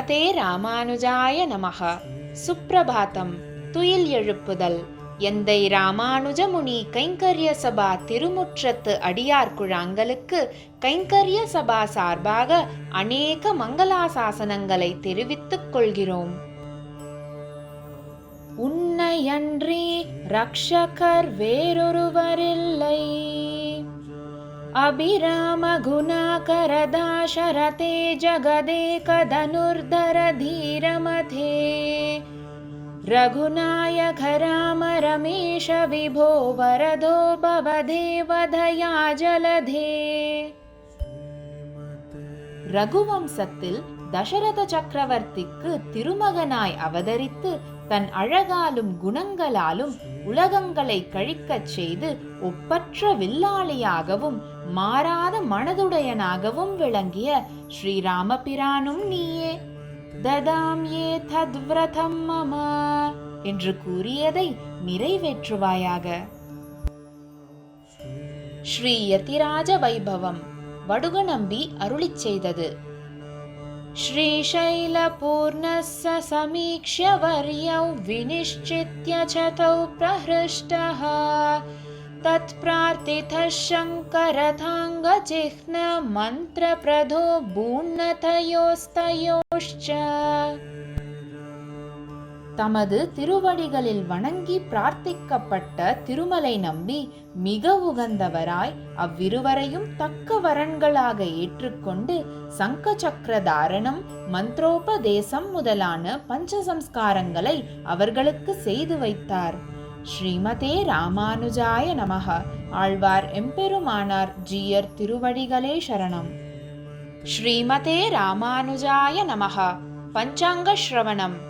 ஸ்ரீமதே ராமானுஜாய நமக. சுப்பிரபாதம் துயில் எழுப்புதல். எந்தை ராமானுஜமுனி கைங்கரிய சபா திருமுற்றத்து அடியார் குழாங்களுக்கு கைங்கரிய சபா சார்பாக அநேக மங்களாசாசனங்களை தெரிவித்துக் கொள்கிறோம். உன்னையன்றி ரக்ஷகர் வேறொருவரில்லை. அபிராம குணாகரதாசரதே ஜகதேகதனுர்தர தீரமதே ரகுநாயக ராம ரமேஷ விபோ வரதோ பவதேவதயா ஜலதே ரகுவம்சத்தில் தசரத சக்கரவர்த்திக்கு திருமகனாய் அவதரித்து தன் அழகாலும் குணங்களாலும் உலகங்களை கழிக்கச் செய்து ஒப்பற்ற வில்லாளியாகவும் மாறாத மனதுடையனாகவும் விளங்கிய ஸ்ரீராமபிரானும் நீயே. ததாம் ஏ தத்விரதம் மம என்று கூறியதை நிறைவேற்றுவாயாக. ஸ்ரீ யதிராஜ வைபவம். வடுகநம்பி அருளிச் செய்தது. श्रीशैलपूर्णस्य समीक्ष्य वर्यौ विनिश्चित्य विनिश्चित्यच्छतौ प्रहृष्टः। तत्प्रार्थितः शङ्करथाङ्गचिह्नमन्त्रप्रधो बून्नतयोस्तयोश्च தமது திருவடிகளில் வணங்கி பிரார்த்திக்கப்பட்ட திருமலை நம்பி மிக உகந்தவராய் அவ்விருவரையும் தக்க வரன்களாக ஏற்றுக்கொண்டு சங்க சக்கர தாரணம் மந்திரோபதேசம் முதலான பஞ்சசம்ஸ்காரங்களை அவர்களுக்கு செய்து வைத்தார். ஸ்ரீமதே ராமானுஜாய நமக. ஆழ்வார் எம்பெருமானார் ஜீயர் திருவடிகளே சரணம். ஸ்ரீமதே ராமானுஜாய நமக. பஞ்சாங்க ஸ்ரவணம்.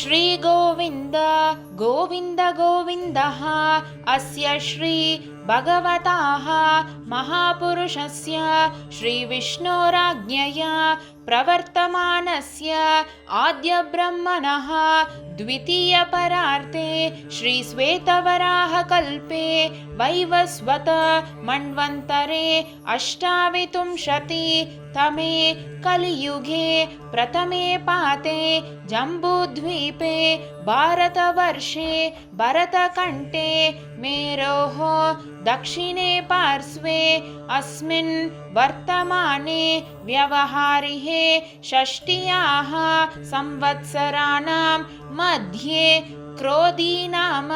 श्रीगोविन्द गोविन्द गोविन्दः अस्य श्री भगवताः महापुरुषस्य श्रीविष्णोराज्ञया प्रवर्तमानस्य आद्यब्रह्मणः द्वितीयपरार्थे श्रीश्वेतवराहकल्पे वैवस्वत मन्वन्तरे अष्टाविंशति तमे कलियुगे प्रथमे पाते जम्बूद्वीपे भारतवर्षे भरतकण्ठे मेरोः दक्षिणे पार्श्वे अस्मिन् वर्तमाने व्यवहारिहे षष्ट्याः संवत्सराणां मध्ये क्रोधीनाम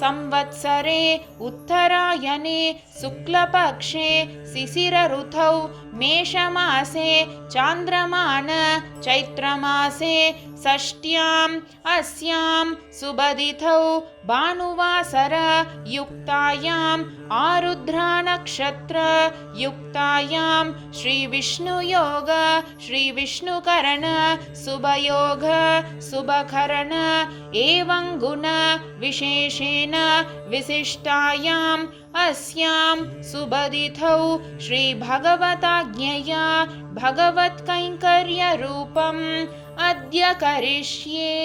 संवत्सरे उत्तरायणे शुक्लपक्षे शिशिरऋतौ मेषमासे चान्द्रमान चैत्रमासे षष्ट्याम् अस्यां सुबदितौ भानुवासर युक्तायाम् आरुद्रानक्षत्र युक्तायां श्रीविष्णुयोग श्रीविष्णुकरण शुभयोग शुभकरण एवं गुण विशेषेण विशिष्टायाम् अस्यां सुबदितौ श्रीभगवताज्ञया भगवत्कैङ्कर्यरूपम् अद्य करिष्ये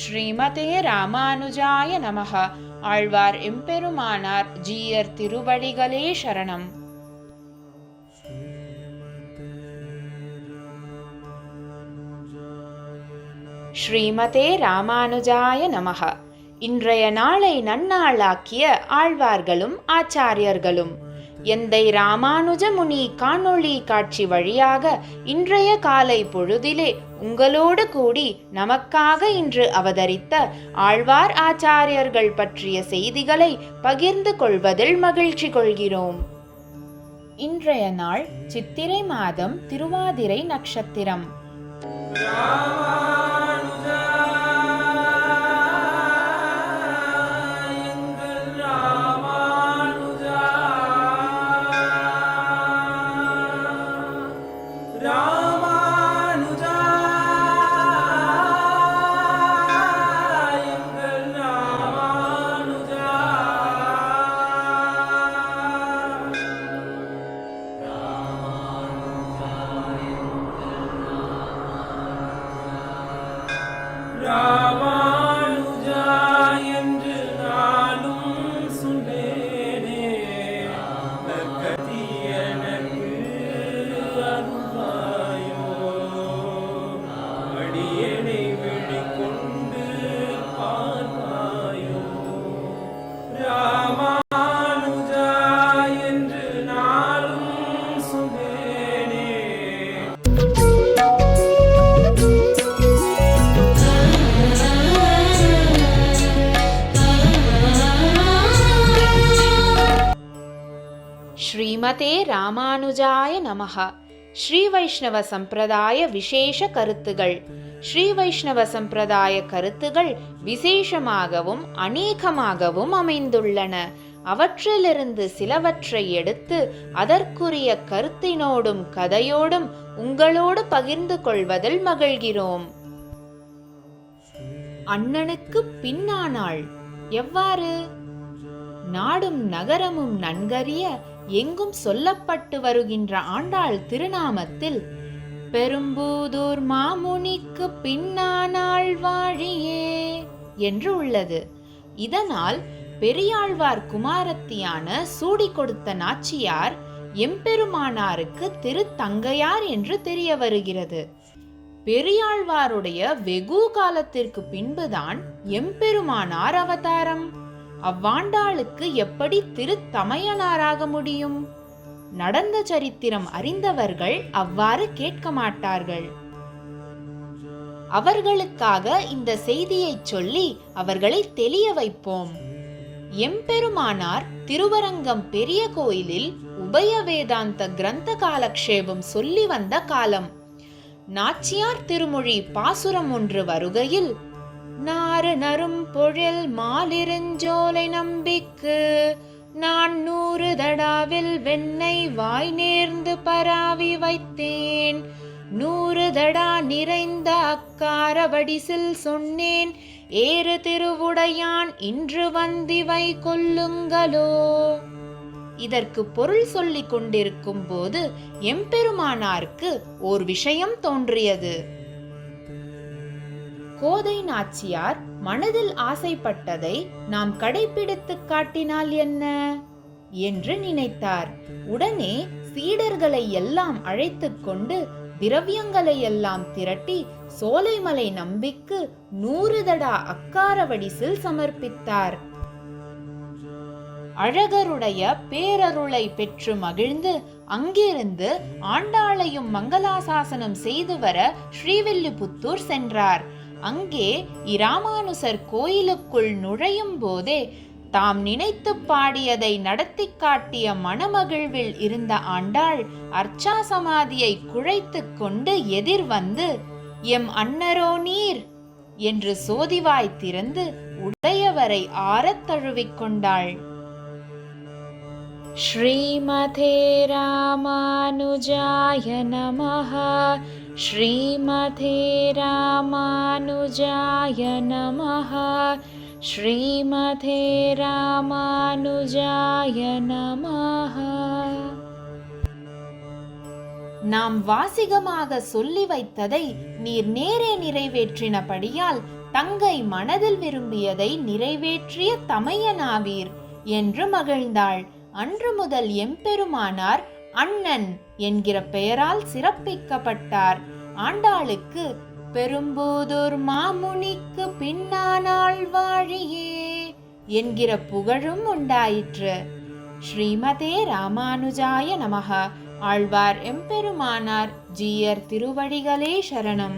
ஸ்ரீமதே ராமானுஜாய நமக ஆழ்வார் எம்பெருமானார் ஜீயர் திருவடிகளே சரணம் ஸ்ரீமதே ராமானுஜாய நமக. இன்றைய நாளை நன்னாளாக்கிய ஆழ்வார்களும் ஆச்சாரியர்களும். எந்தை ராமானுஜ முனி காணொளி காட்சி வழியாக இன்றைய காலை பொழுதிலே உங்களோடு கூடி நமக்காக இன்று அவதரித்த ஆழ்வார் ஆச்சாரியர்கள் பற்றிய செய்திகளை பகிர்ந்து கொள்வதில் மகிழ்ச்சி கொள்கிறோம். இன்றைய நாள் சித்திரை மாதம் திருவாதிரை நட்சத்திரம். ஸ்ரீமதே ராமானுஜாய நமஹா ஸ்ரீ வைஷ்ணவ சம்பிரதாய விசேஷ கருத்துகள். ஸ்ரீ வைஷ்ணவ சம்பிரதாய கருத்துகள் விசேஷமாகவும் அநேகமாகவும் அமைந்துள்ளன. அவற்றிலிருந்து சிலவற்றை எடுத்து அதற்குரிய கருத்தினோடும் கதையோடும் உங்களோடு பகிர்ந்து கொள்வதில் மகிழ்கிறோம். அண்ணனுக்கு பின்னானாள். எவ்வாறு? நாடும் நகரமும் நன்கறிய எங்கும் சொல்லப்பட்டு வருகின்ற ஆண்டாள் திருநாமத்தில் பெரும்பூதூர் மாமுனிக்கு பின்னானாள் வாழியே என்று உள்ளது. இதனால் பெரியாழ்வார் குமாரத்தியான சூடி கொடுத்த நாச்சியார் எம்பெருமானாருக்கு திருத்தங்கையார் என்று தெரிய வருகிறது. பெரியாழ்வாருடைய வெகு காலத்திற்கு பின்புதான் எம்பெருமானார் அவதாரம். அவ்வாண்டாளுக்கு எப்படி திருத்தமையனாராக முடியும்? நடந்த சரித்திரம் அறிந்தவர்கள் அவ்வாறு கேட்க மாட்டார்கள் அவர்களுக்காக இந்த செய்தியைச் சொல்லி அவர்களை தெளிய வைப்போம். எம்பெருமானார் திருவரங்கம் பெரிய கோயிலில் உபய வேதாந்த கிரந்த காலக்ஷேபம் சொல்லி வந்த காலம். நாச்சியார் திருமொழி பாசுரம் ஒன்று வருகையில் நாறு நரும் பொழில் மாலிருஞ்சோலை நம்பிக்கு நான் நூறு தடாவில் வெண்ணெய் வாய் நேர்ந்து பராவி வைத்தேன். நூறு தடா நிறைந்த அக்கார வடிசில் சொன்னேன் ஏறு திருவுடையான் இன்று வந்திவை கொல்லுங்களோ இதற்கு பொருள் சொல்லிக் கொண்டிருக்கும் போது எம்பெருமானாருக்கு ஓர் விஷயம் தோன்றியது. கோதை நாச்சியார் மனதில் ஆசைப்பட்டதை நாம் கடைபிடித்து காட்டினால் என்ன? என்று நினைத்தார். உடனே சீடர்களை எல்லாம் அழைத்துக் கொண்டு திரவியங்களை எல்லாம் திரட்டி சோலைமலை நம்பிக்கு நூறு தடா அக்கார வடிசில் சமர்ப்பித்தார். அழகருடைய பேரருளை பெற்று மகிழ்ந்து அங்கிருந்து ஆண்டாளையும் மங்களாசாசனம் செய்து வர ஸ்ரீவில்லிபுத்தூர் சென்றார். அங்கே இராமானுசர் கோயிலுக்குள் நுழையும் போதே தாம் நினைத்து பாடியதை நடத்தி காட்டிய மனமகிழ்வில் இருந்த ஆண்டாள் அர்ச்சா சமாதியை குழைத்துக் கொண்டு எதிர் வந்து எம் அன்னரோ நீர் என்று சோதிவாய் திறந்து உடையவரை ஆரத் தழுவிக் கொண்டாள் श्रीमते रामानुजाय नमः श्रीमते रामानुजाय नमः श्रीमते रामानुजाय नमः நாம் வாசிகமாக சொல்லி வைத்ததை நீர் நேரே நிறைவேற்றினபடியால் தங்கை மனதில் விரும்பியதை நிறைவேற்றிய தமையனாவீர் என்று மகிழ்ந்தாள் அன்று முதல் எம்பெருமானார் அண்ணன் என்கிற பெயரால் சிறப்பிக்கப்பட்டார் ஆண்டாளுக்கு பெரும்போதோர் மாமுனிக்கு பின்னானாள் வாழியே என்கிற புகழும் உண்டாயிற்று. ஸ்ரீமதே ராமானுஜாய நமக. ஆழ்வார் எம்பெருமானார் ஜீயர் திருவடிகளே சரணம்.